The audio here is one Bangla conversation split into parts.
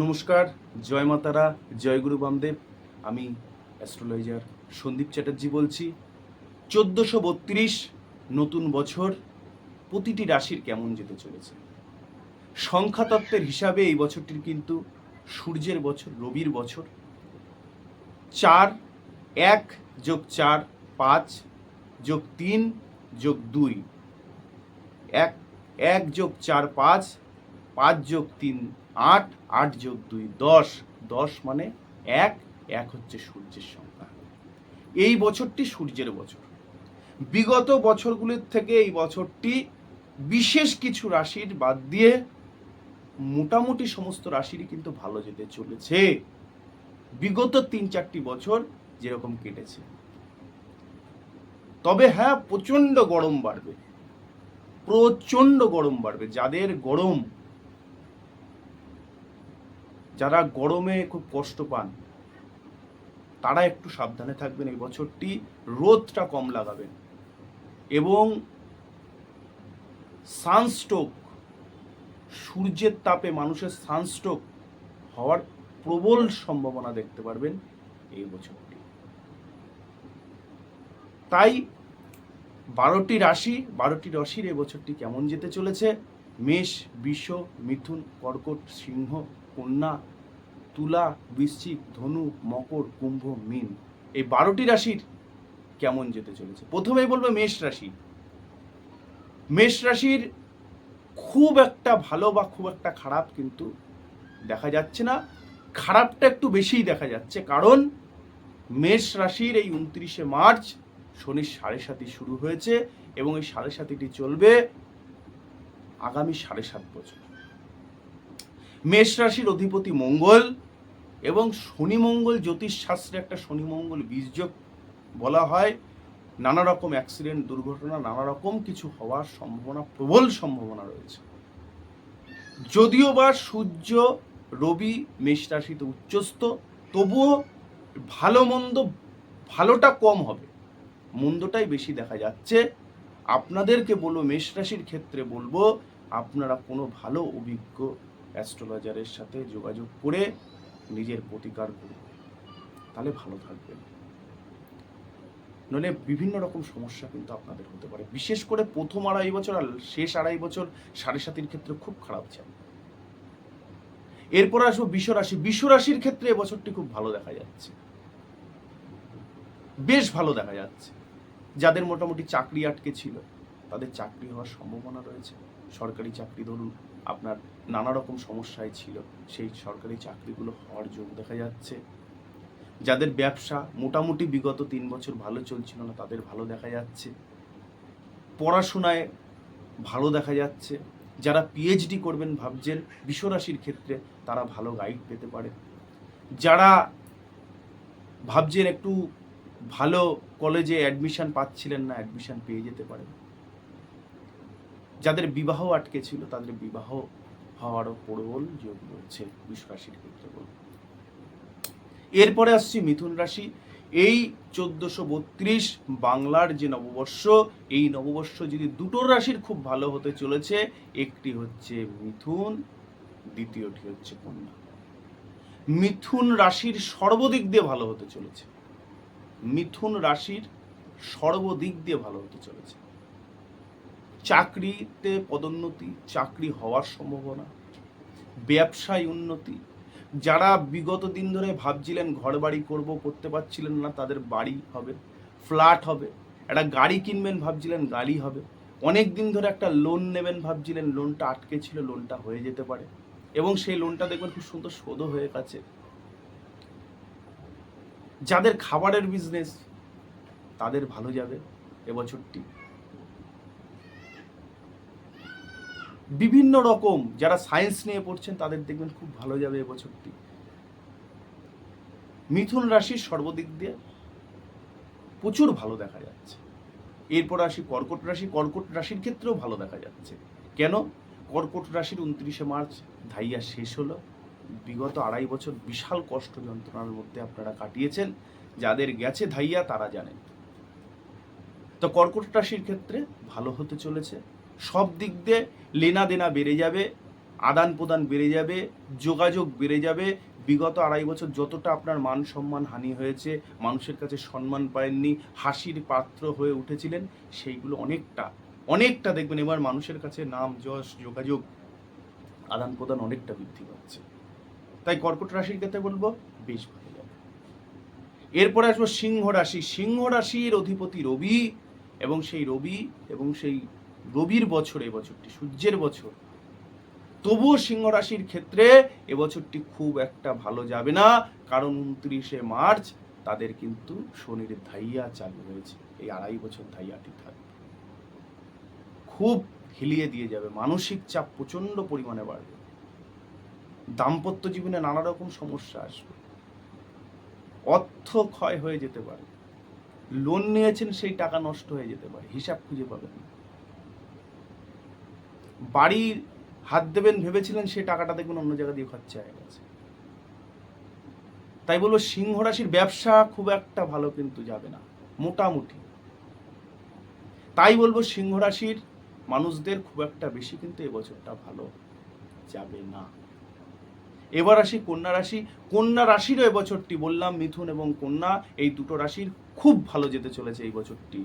নমস্কার, জয় মাতারা, জয় গুরু বামদেব। আমি অ্যাস্ট্রোলজার সন্দীপ চ্যাটার্জি বলছি। চোদ্দোশো বত্রিশ নতুন বছর, প্রতিটি রাশির কেমন যেতে চলেছে? সংখ্যাতত্ত্বের হিসাবে এই বছরটির কিন্তু সূর্যের বছর, রবির বছর। চার এক যোগ চার পাঁচ যোগ তিন যোগ দুই। এক এক যোগ চার পাঁচ পাঁচ যোগ তিন, আট আট যোগ দুই, দশ। দশ মানে এক এক হচ্ছে সূর্যের সংখ্যা। এই বছরটি সূর্যের বছর। বিগত বছরগুলির থেকে এই বছরটি বিশেষ কিছু রাশির বাদ দিয়ে মোটামুটি সমস্ত রাশিরই কিন্তু ভালো যেতে চলেছে। বিগত তিন, চারটি বছর যেরকম কেটেছে। তবে হ্যাঁ প্রচণ্ড গরম বাড়বে। প্রচণ্ড গরম বাড়বে। যাদের গরম যারা গরমে খুব কষ্ট পান, তারা একটু সাবধানে থাকবেন এই বছরটি। রোদটা কম লাগাবেন। এবং সানস্ট্রোক, সূর্যের তাপে মানুষের সানস্ট্রোক হওয়ার প্রবল সম্ভাবনা দেখতে পারবেন এই বছরটি। তাই বারোটি রাশি, বারোটি রাশির এই বছরটি কেমন যেতে চলেছে? মেষ বিষ মিথুন, কর্কট, সিংহ কন্যা, তুলা বৃশ্চিক ধনু, মকর, কুম্ভ, মীন। এই বারোটি রাশির কেমন যেতে চলেছে? প্রথমেই বলব মেষ রাশি। মেষ রাশির খুব একটা ভালো বা খুব একটা খারাপ কিন্তু দেখা যাচ্ছে না। খারাপটা একটু বেশিই দেখা যাচ্ছে কারণ মেষ রাশির এই উনত্রিশে মার্চ শনির সাড়ে সাতি শুরু হয়েছে এবং এই সাড়ে সাতিটি চলবে আগামী সাড়ে সাত বছর। মেষ রাশির অধিপতি মঙ্গল এবং শনি মঙ্গল জ্যোতিষশাস্ত্রে একটা শনি মঙ্গল বীজযোগ বলা হয়। নানা রকম অ্যাক্সিডেন্ট দুর্ঘটনা, নানা রকম কিছু হওয়ার সম্ভাবনা, প্রবল সম্ভাবনা রয়েছে। যদিও বা সূর্য, রবি মেষ রাশিতে উচ্চস্থ, তবুও ভালো মন্দ ভালোটা কম হবে। মন্দটাই বেশি দেখা যাচ্ছে। আপনাদেরকে বলব, মেষ রাশির ক্ষেত্রে বলব, আপনারা কোনো ভালো, অভিজ্ঞ অ্যাস্ট্রোলজারের সাথে যোগাযোগ করে নিজের প্রতিকার করুন। তাহলে ভালো থাকবেন। নইলে বিভিন্ন রকম সমস্যা কিন্তু আপনাদের হতে পারে। বিশেষ করে প্রথম আড়াই বছর আর শেষ আড়াই বছর সাড়ে সাতির ক্ষেত্রে খুব খারাপ যায় এরপর আসব বিশ্বরাশি বিশ্বরাশির ক্ষেত্রে এবছরটি খুব ভালো দেখা যাচ্ছে। বেশ ভালো দেখা যাচ্ছে। যাদের মোটামুটি চাকরি আটকে ছিল, তাদের চাকরি হওয়ার সম্ভাবনা রয়েছে। সরকারি চাকরি ধরুন আপনার নানা রকম সমস্যায় ছিল। সেই সরকারি চাকরিগুলো হওয়ার যোগ দেখা যাচ্ছে। যাদের ব্যবসা মোটামুটি বিগত তিন বছর ভালো চলছিল না, তাদের ভালো দেখা যাচ্ছে। পড়াশোনায় ভালো দেখা যাচ্ছে। যারা পিএইচডি করবেন ভাবছেন, বিশ্বরাশির ক্ষেত্রে তারা ভালো গাইড পেতে পারে। যারা ভাবছেন একটু ভালো কলেজে অ্যাডমিশান পাচ্ছিলেন না অ্যাডমিশান পেয়ে যেতে পারেন। যাদের বিবাহ আটকে ছিল, তাদের বিবাহ হওয়ারও প্রবল যোগ রয়েছে বিশ্বরাশির ক্ষেত্রে বলব এরপরে আসছি মিথুন রাশি। এই চোদ্দশো বত্রিশ বাংলার যে নববর্ষ, এই নববর্ষ যদি দুটো রাশির খুব ভালো হতে চলেছে, একটি হচ্ছে মিথুন, দ্বিতীয়টি হচ্ছে কন্যা। মিথুন রাশির সর্বদিক দিয়ে ভালো হতে চলেছে। মিথুন রাশির সর্বদিক দিয়ে ভালো হতে চলেছে। চাকরিতে পদোন্নতি, চাকরি হওয়ার সম্ভাবনা, ব্যবসায় উন্নতি। যারা বিগত দিন ধরে ভাবছিলেন ঘর বাড়ি করব, করতে পারছিলেন না, তাদের বাড়ি হবে, ফ্ল্যাট হবে, একটা গাড়ি কিনবেন ভাবছিলেন, গাড়ি হবে। অনেক দিন ধরে একটা লোন নেবেন ভাবছিলেন লোনটা আটকে ছিল লোনটা হয়ে যেতে পারে। এবং সেই লোনটা দেখবেন খুব সুন্দর শোধও হয়ে গেছে। যাদের খাবারের বিজনেস তাদের ভালো যাবে এবছরটি। বিভিন্ন রকম যারা সায়েন্স নিয়ে পড়ছেন তাদের দেখবেন খুব ভালো যাবে এবছরটি মিথুন রাশির সর্বদিক দিয়ে প্রচুর ভালো দেখা যাচ্ছে। এরপর আসি কর্কট রাশি, কর্কট রাশির ক্ষেত্রেও ভালো দেখা যাচ্ছে। কেন? কর্কট রাশির উনত্রিশে মার্চ ধাইয়া শেষ হলো। বিগত আড়াই বছর বিশাল কষ্ট যন্ত্রণার মধ্যে আপনারা কাটিয়েছেন। যাদের গেছে ধাইয়া তারা জানেন। তো কর্কট রাশির ক্ষেত্রে ভালো হতে চলেছে। সব দিক দিয়ে লেনা দেনা বেড়ে যাবে, আদান প্রদান বেড়ে যাবে, যোগাযোগ বেড়ে যাবে। বিগত আড়াই বছর যতটা আপনার মান সম্মান হানি হয়েছে, মানুষের কাছে সম্মান পাননি হাসির পাত্র হয়ে উঠেছিলেন, সেইগুলো অনেকটা অনেকটা দেখবেন এবার মানুষের কাছে নাম, যশ, যোগাযোগ, আদান প্রদান অনেকটা বৃদ্ধি পাচ্ছে। তাই কর্কট রাশির ক্ষেত্রে বলব, বেশ ভালো যাবে এরপরে আসব সিংহ রাশি। সিংহ রাশির অধিপতি রবি এবং সেই রবি এবং সেই রবির বছর এই বছরটি, সূর্যের বছর। তবুও সিংহ রাশির ক্ষেত্রে এবছরটি খুব একটা ভালো যাবে না, কারণ উনত্রিশে মার্চ তাদের কিন্তু শনির ধাইয়া চালু হয়েছে। এই আড়াই বছর ধাইয়াটি থাকবে খুব হিলিয়ে দিয়ে যাবে, মানসিক চাপ প্রচণ্ড পরিমাণে বাড়বে। দাম্পত্য জীবনে নানা রকম সমস্যা আসবে। অর্থ ক্ষয় হয়ে যেতে পারে। লোন নিয়েছেন সেই টাকা নষ্ট হয়ে যেতে পারে, হিসাব খুঁজে পাবেন না। বাড়ির হাত দেবেন ভেবেছিলেন সেই টাকাটা দেখবেন অন্য জায়গা দিয়ে খরচা হয়ে গেছে। তাই বলব সিংহ রাশির ব্যবসা খুব একটা ভালো কিন্তু যাবে না, মোটামুটি। তাই বলব সিংহ রাশির মানুষদের খুব একটা বেশি কিন্তু এবছরটা ভালো যাবে না। এবার আসি কন্যা রাশি, কন্যা রাশিরও এবছরটি বললাম মিথুন এবং কন্যা, এই দুটো রাশির খুব ভালো যেতে চলেছে এই বছরটি।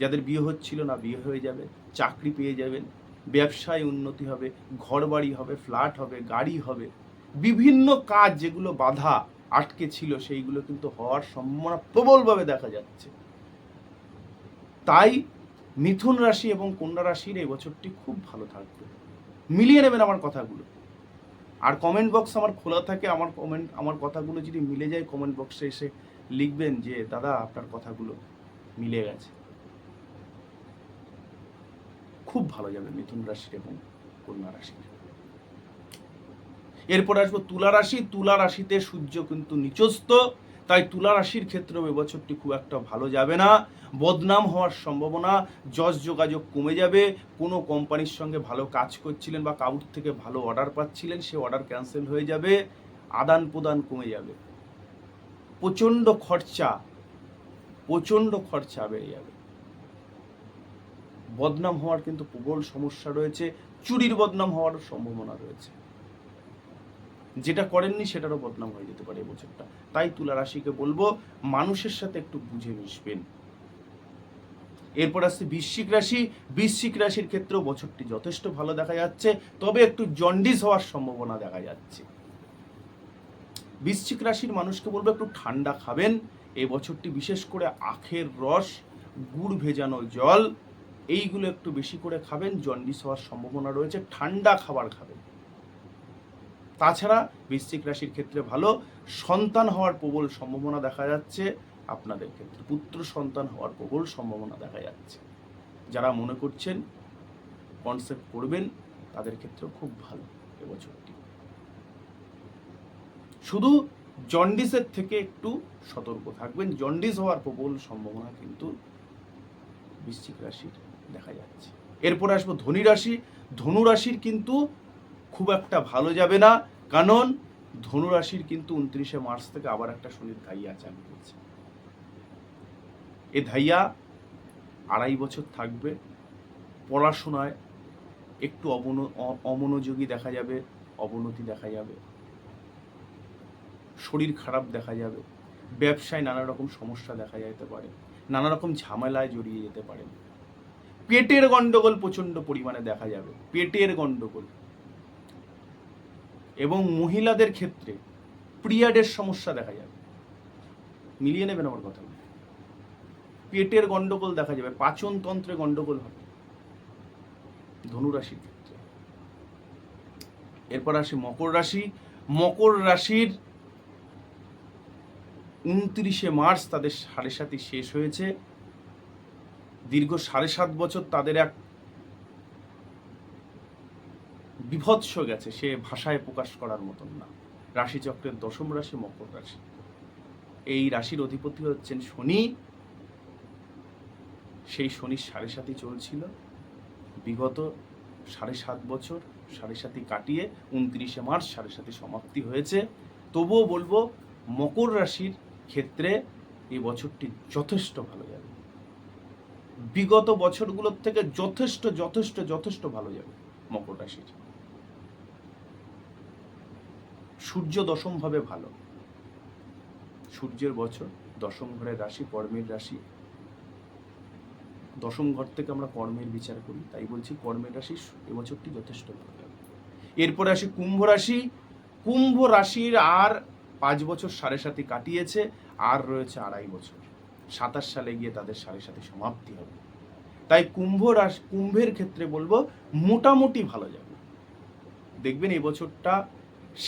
যাদের বিয়ে হচ্ছিল না বিয়ে হয়ে যাবে, চাকরি পেয়ে যাবেন ব্যবসায় উন্নতি হবে ঘর বাড়ি হবে ফ্ল্যাট হবে, গাড়ি হবে, বিভিন্ন কাজ যেগুলো বাধা আটকে ছিল সেইগুলো কিন্তু হওয়ার সম্ভাবনা প্রবলভাবে দেখা যাচ্ছে। তাই মিথুন রাশি এবং কন্যা রাশির এই বছরটি খুব ভালো থাকবে। মিলিয়ে নেবেন আমার কথাগুলো। আর কমেন্ট বক্স আমার খোলা থাকে, আমার কমেন্ট আমার কথাগুলো যদি মিলে যায় কমেন্ট বক্সে এসে লিখবেন যে, দাদা, আপনার কথাগুলো মিলে গেছে। খুব ভালো যাবে মিথুন রাশির এবং কন্যা রাশির এরপর আসব তুলা রাশি। তুলা রাশিতে সূর্য কিন্তু নিচস্ত তাই তুলা রাশির ক্ষেত্রেও এবছরটি খুব একটা ভালো যাবে না। বদনাম হওয়ার সম্ভাবনা, যশ যোগাযোগ কমে যাবে। কোনো কোম্পানির সঙ্গে ভালো কাজ করছিলেন বা কাউর থেকে ভালো অর্ডার পাচ্ছিলেন, সে অর্ডার ক্যান্সেল হয়ে যাবে আদান প্রদান কমে যাবে। প্রচণ্ড খরচা প্রচণ্ড খরচা বেড়ে যাবে। বদনাম হওয়ার কিন্তু প্রবল সমস্যা রয়েছে, চুরির বদনাম হওয়ার সম্ভাবনা রয়েছে। যেটা করেননি সেটারও বদনাম হয়ে যেতে পারে এবছরটা। তাই তুলা রাশিকে বলব, মানুষের সাথে একটু বুঝে মিশবেন। এরপর আসছে বৃশ্চিক রাশি। বৃশ্চিক রাশির ক্ষেত্রেও বছরটি যথেষ্ট ভালো দেখা যাচ্ছে, তবে একটু জন্ডিস হওয়ার সম্ভাবনা দেখা যাচ্ছে। বৃশ্চিক রাশির মানুষকে বলব, একটু ঠান্ডা খাবেন। এই বছরটি বিশেষ করে আখের রস, গুড় ভেজানো জল এইগুলো একটু বেশি করে খাবেন, জন্ডিস হওয়ার সম্ভাবনা রয়েছে, ঠান্ডা খাবার খাবেন। তাছাড়া বৃশ্চিক রাশির ক্ষেত্রে ভালো, সন্তান হওয়ার প্রবল সম্ভাবনা দেখা যাচ্ছে আপনাদের ক্ষেত্রে, পুত্র সন্তান হওয়ার প্রবল সম্ভাবনা দেখা যাচ্ছে। যারা মনে করছেন কনসেপ্ট করবেন, তাদের ক্ষেত্রেও খুব ভালো এবছরটি। শুধু জন্ডিসের থেকে একটু সতর্ক থাকবেন, জন্ডিস হওয়ার প্রবল সম্ভাবনা কিন্তু বৃশ্চিক রাশির দেখা যাচ্ছে। এরপর আসব ধনী রাশি। ধনু রাশির কিন্তু খুব একটা ভালো যাবে না। কারণ ধনু রাশির কিন্তু উনত্রিশে মার্চ থেকে আবার একটা শনির ধাইয়া চালু হয়েছে। এ ধাইয়া আড়াই বছর থাকবে। পড়াশোনায় একটু অবন অমনোযোগী দেখা যাবে, অবনতি দেখা যাবে। শরীর খারাপ দেখা যাবে। ব্যবসায় নানা রকম সমস্যা দেখা যেতে পারে। নানা রকম ঝামেলায় জড়িয়ে যেতে পারেন। পেটের গন্ডগোল প্রচণ্ড পরিমাণে দেখা যাবে, পেটের গন্ডগোল। এবং মহিলাদের ক্ষেত্রে পিরিয়ডের সমস্যা দেখা যাবে। মিলিয়ে নেবেন আমার কথা। পেটের গন্ডগোল দেখা যাবে পাচন তন্ত্রে গন্ডগোল হবে। ধনুরাশির ক্ষেত্রে। এরপর আসি মকর রাশি। মকর রাশির উনত্রিশে মার্চ তাদের সাড়ে সাতই শেষ হয়েছে। দীর্ঘ সাড়ে সাত বছর তাদের এক বিভৎস গেছে, সে ভাষায় প্রকাশ করার মতন না। রাশিচক্রের দশম রাশি মকর রাশি। এই রাশির অধিপতি হচ্ছেন শনি। সেই শনির সাড়ে সাতই চলছিল। বিগত সাড়ে সাত বছর, সাড়ে সাতই কাটিয়ে উনত্রিশে মার্চ সাড়ে সাতই সমাপ্তি হয়েছে। তবুও বলব, মকর রাশির ক্ষেত্রে এই বছরটি যথেষ্ট ভালো বিগত বছরগুলোর থেকে যথেষ্ট যথেষ্ট যথেষ্ট ভালো যাবে মকর রাশির। সূর্য দশমভাবে ভালো। সূর্যের বছর, দশম ঘরের রাশি, কর্মের রাশি। দশম ঘর থেকে আমরা কর্মের বিচার করি, তাই বলছি কর্মের রাশি এবছরটি যথেষ্ট ভালো যাবে। এরপরে আসি কুম্ভ রাশি। কুম্ভ রাশির আর পাঁচ বছর সাড়ে সাথে কাটিয়েছে, আর রয়েছে আড়াই বছর। সাতাশ সালে গিয়ে তাদের সাড়ে সাথে সমাপ্তি হবে। তাই কুম্ভ রাশি, কুম্ভের ক্ষেত্রে বলব মোটামুটি ভালো যাবে। দেখবেন এই বছরটা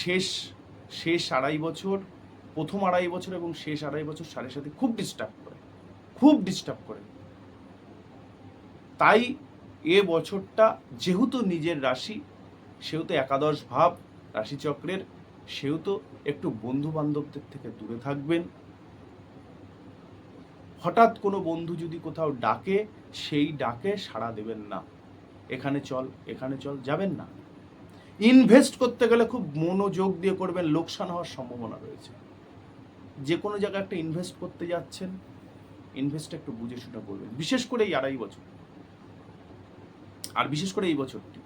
শেষ শেষ আড়াই বছর, প্রথম আড়াই বছর এবং শেষ আড়াই বছর সাড়ে সাথে খুব ডিস্টার্ব করে, খুব ডিস্টার্ব করে। তাই এ বছরটা যেহেতু নিজের রাশি, সেহেতু একাদশ ভাব রাশিচক্রের, সেহেতু একটু বন্ধু বান্ধবদের থেকে দূরে থাকবেন। হঠাৎ কোনো বন্ধু যদি কোথাও ডাকে সেই ডাকে সাড়া দেবেন না। এখানে চল এখানে চল, যাবেন না। ইনভেস্ট করতে গেলে খুব মনোযোগ দিয়ে করবেন, লোকসান হওয়ার সম্ভাবনা রয়েছে। যে কোনো জায়গায় একটা ইনভেস্ট করতে যাচ্ছেন ইনভেস্টটা একটু বুঝে শুনে করবেন। বিশেষ করে এই আড়াই বছর। আর বিশেষ করে এই বছরটি।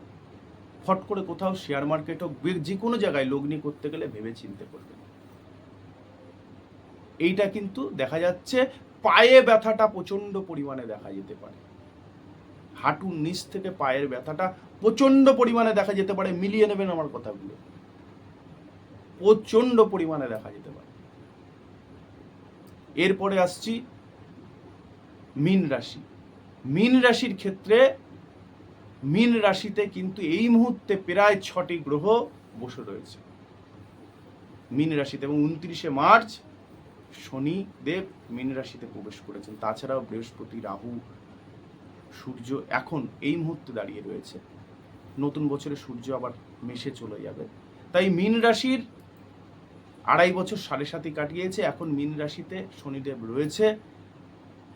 ফট করে কোথাও শেয়ার মার্কেট হোক যে কোনো জায়গায় লগ্নি করতে গেলে ভেবে চিনতে করবেন। এইটা কিন্তু দেখা যাচ্ছে পায়ে ব্যথাটা প্রচণ্ড পরিমাণে দেখা যেতে পারে। হাঁটুর নিচ থেকে পায়ের ব্যথাটা প্রচণ্ড পরিমাণে দেখা যেতে পারে। মিলিয়ে নেবেন আমার কথাগুলো। প্রচণ্ড পরিমাণে দেখা যেতে পারে। এরপরে আসছি মিন রাশি। মিন রাশির ক্ষেত্রে মিন রাশিতে কিন্তু এই মুহূর্তে প্রায় ছটি গ্রহ বসে রয়েছে। মিন রাশিতে এবং উনত্রিশে মার্চ শনি দেব মীন রাশিতে প্রবেশ করেছেন। তাছাড়াও বৃহস্পতি, রাহু, সূর্য এখন এই মুহূর্তে দাঁড়িয়ে রয়েছে। নতুন বছরে সূর্য আবার মেশে চলে যাবে। তাই মীন রাশির আড়াই বছর সাড়ে সাথে কাটিয়েছে। এখন মীন রাশিতে শনিদেব রয়েছে।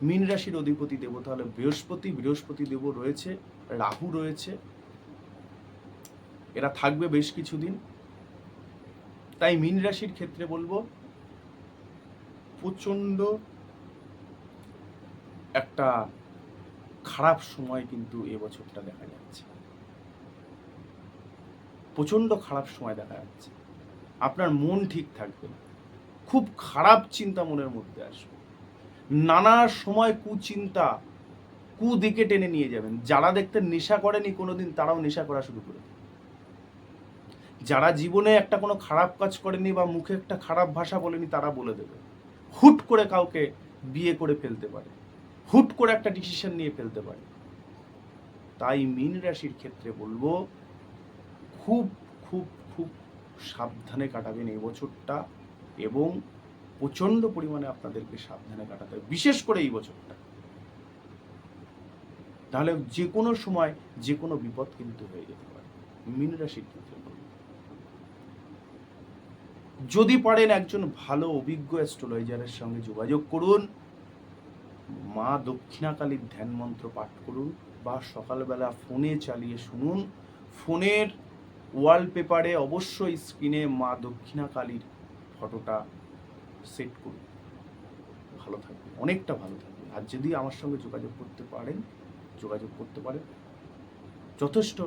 মীন রাশির অধিপতি দেবতা হলো বৃহস্পতি। বৃহস্পতি দেব রয়েছে, রাহু রয়েছে। এরা থাকবে বেশ কিছুদিন। তাই মীন রাশির ক্ষেত্রে বলব প্রচণ্ড একটা খারাপ সময় কিন্তু এবছরটা দেখা যাচ্ছে। প্রচণ্ড খারাপ সময় দেখা যাচ্ছে। আপনার মন ঠিক থাকবে খুব খারাপ চিন্তা মনের মধ্যে আসবে। নানা সময় কুচিন্তা, কুদিকে টেনে নিয়ে যাবেন। যারা দেখতে নেশা করেনি কোনোদিন, তারাও নেশা করা শুরু করে। যারা জীবনে একটা কোনো খারাপ কাজ করেনি বা মুখে একটা খারাপ ভাষা বলেনি, তারা বলে দেবে। হুট করে কাউকে বিয়ে করে ফেলতে পারে, হুট করে একটা ডিসিশন নিয়ে ফেলতে পারে তাই মীন রাশির ক্ষেত্রে বলব, খুব খুব খুব সাবধানে কাটাবেন এই বছরটা এবং প্রচণ্ড পরিমাণে আপনাদেরকে সাবধানে কাটাতে হবে, বিশেষ করে এই বছরটা তাহলে যে কোনো সময় যে কোনো বিপদ কিন্তু হয়ে যেতে পারে, মীন রাশির ক্ষেত্রে। যদি পারেন একজন ভালো, অভিজ্ঞ অ্যাস্ট্রোলজারের সঙ্গে যোগাযোগ করুন। মা দক্ষিণাকালীর ধ্যান মন্ত্র পাঠ করুন বা সকালবেলা ফোনে চালিয়ে শুনুন। ফোনের ওয়ালপেপারে অবশ্যই স্ক্রিনে মা দক্ষিণাকালীর ফটোটা সেট করুন। ভালো থাকবে অনেকটা ভালো থাকবে আর যদি আমার সঙ্গে যোগাযোগ করতে পারেন, যোগাযোগ করতে পারেন, যথেষ্ট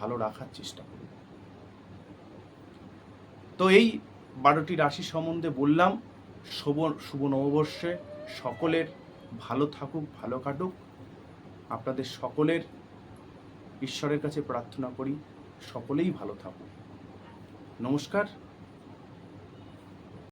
ভালো রাখার চেষ্টা করুন। তো এই বারোটি রাশি সম্বন্ধে বললাম, শুভ শুভ নববর্ষে সকলের ভালো থাকুক, ভালো কাটুক। আপনাদের সকলের ঈশ্বরের কাছে প্রার্থনা করি, সকলেই ভালো থাকুক। নমস্কার।